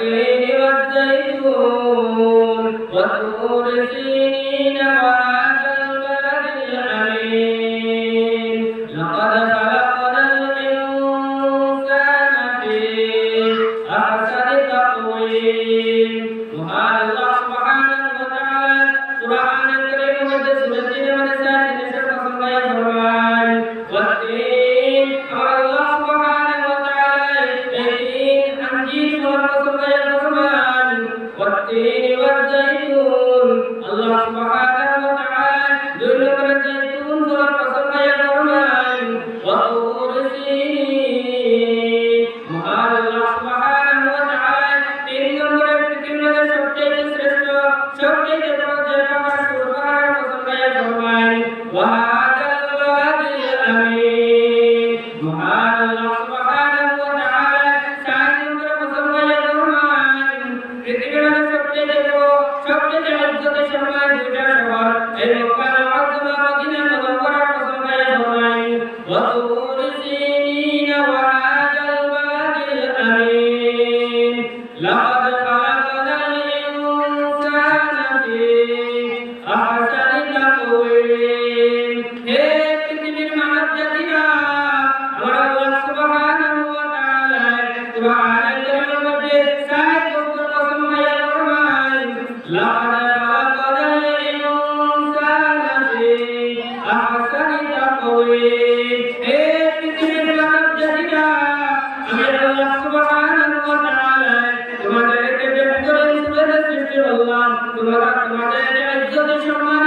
والتين والزيتون وطول سينين والزيتون والتين والزيتون الله سبحانه তোমরা তোমাদের ইজ্জতের সম্মান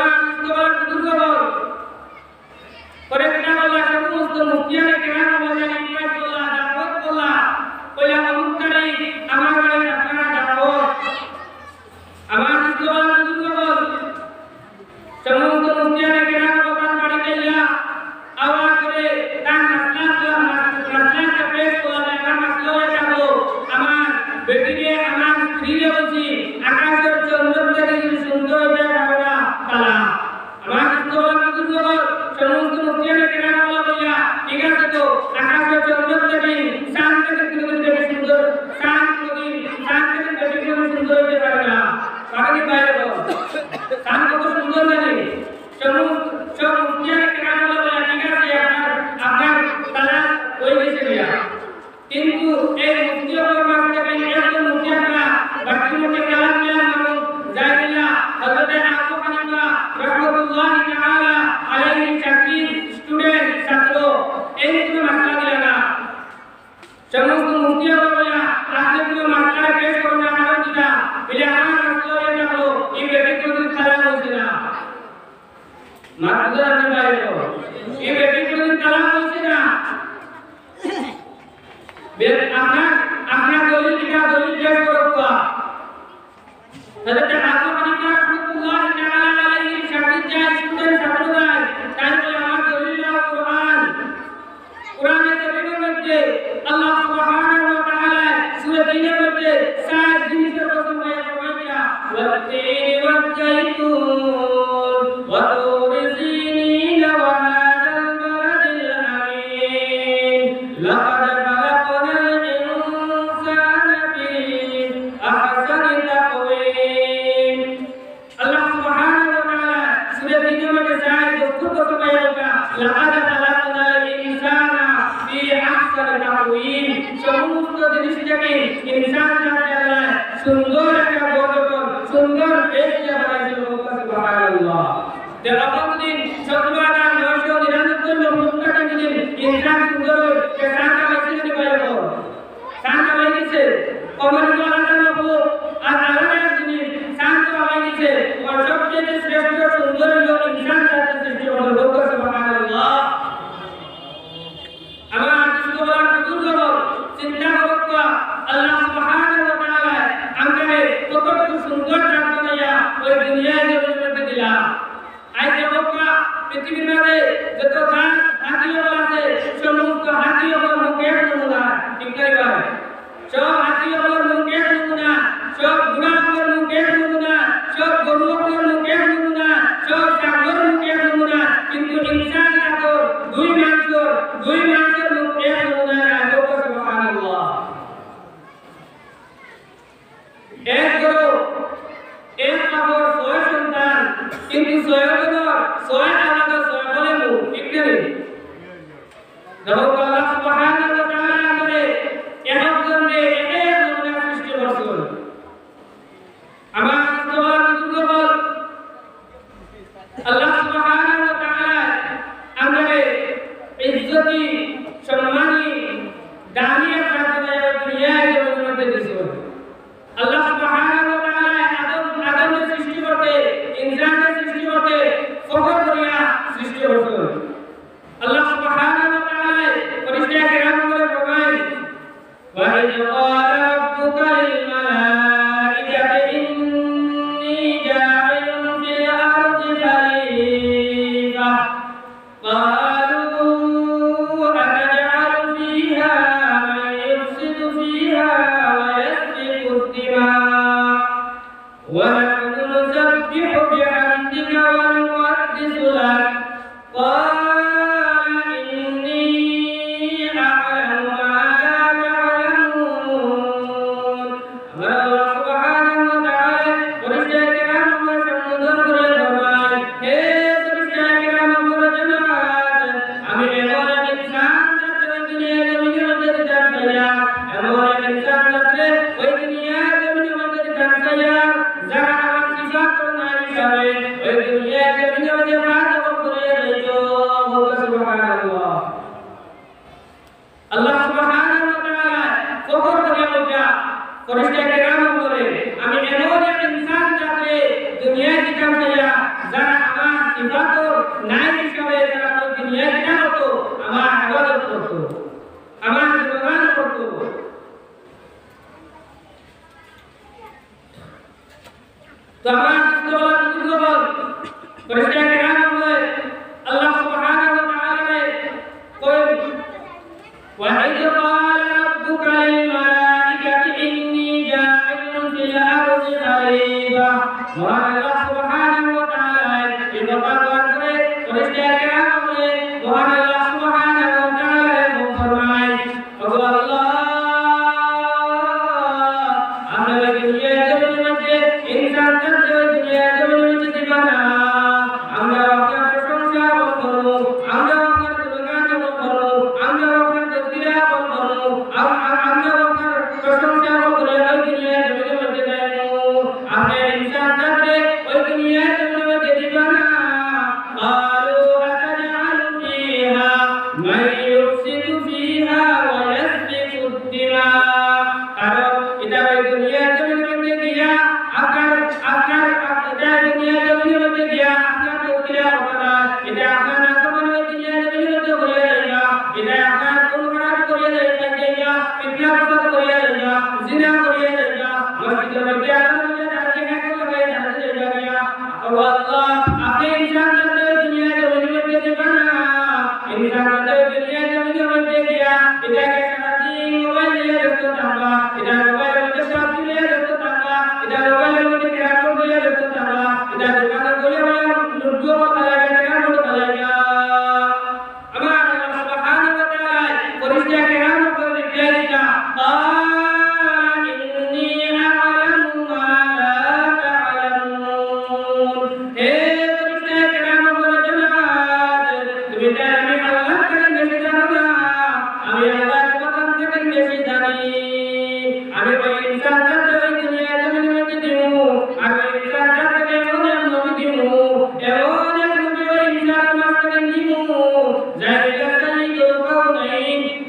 Tomás, Tomás, Por eso, nada, las mustianas que van a मेरे अपना अपना दौलत का दौलत जय करो का লাকাদ খালাকনাল ইনসানা ফি সমস্ত জিনিসটাকে ইনসান ఎవరు وإذ قال ربك للملائكة إني جاعل في الأرض خليفة؟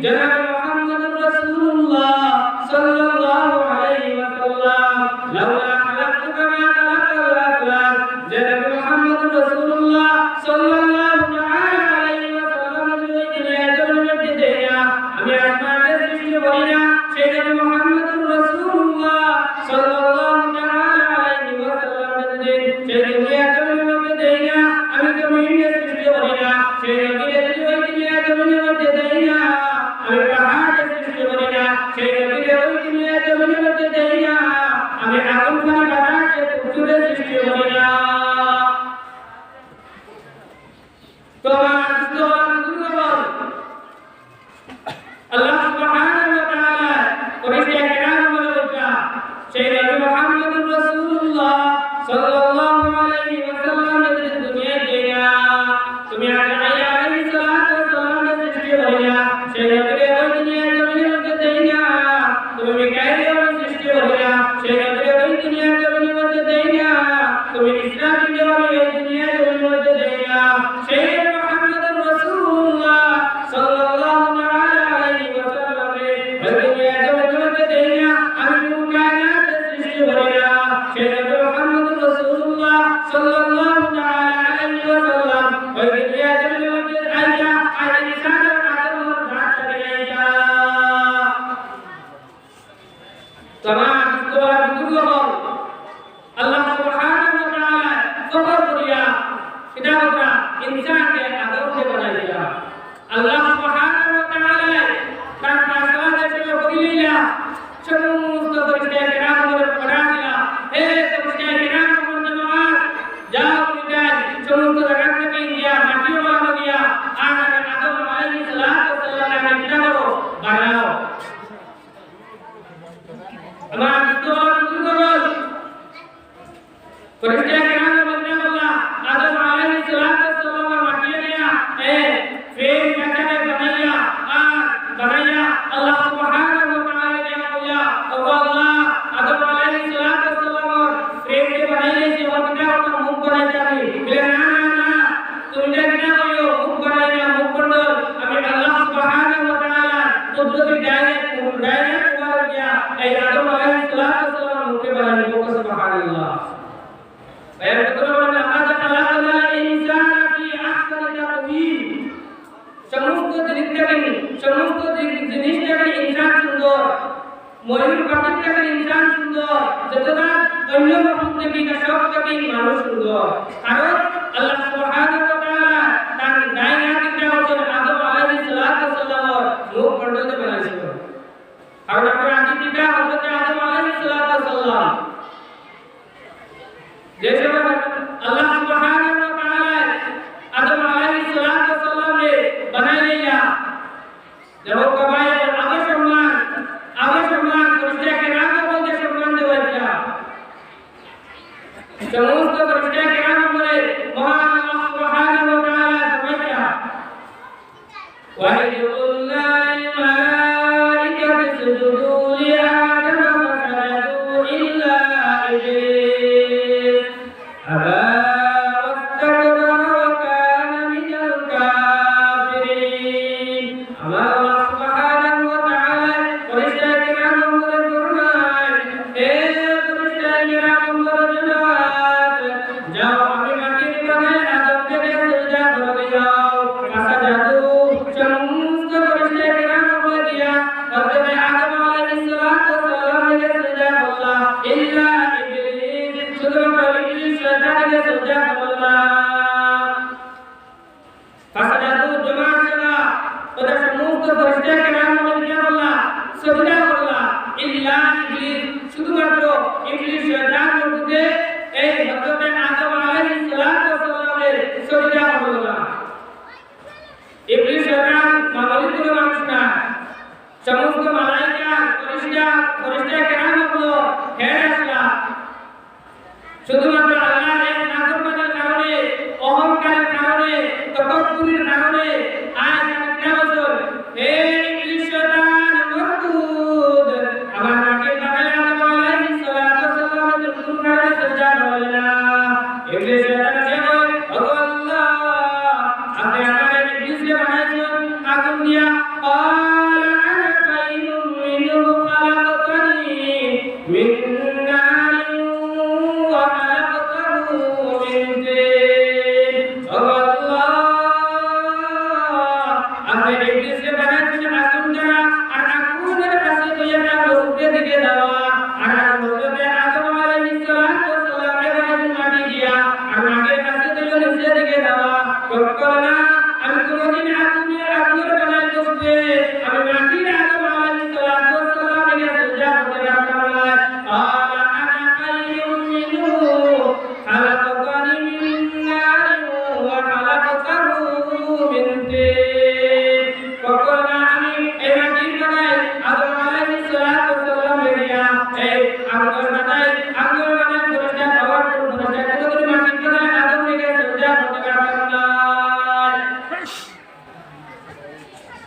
ಜನರನ್ನು ময়ূর পাখির একটা ইনসান সুন্দর যতটা অন্য পাখির থেকে সব থেকে মানুষ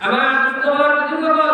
আমার মুস্তফা বুজুর্গগণ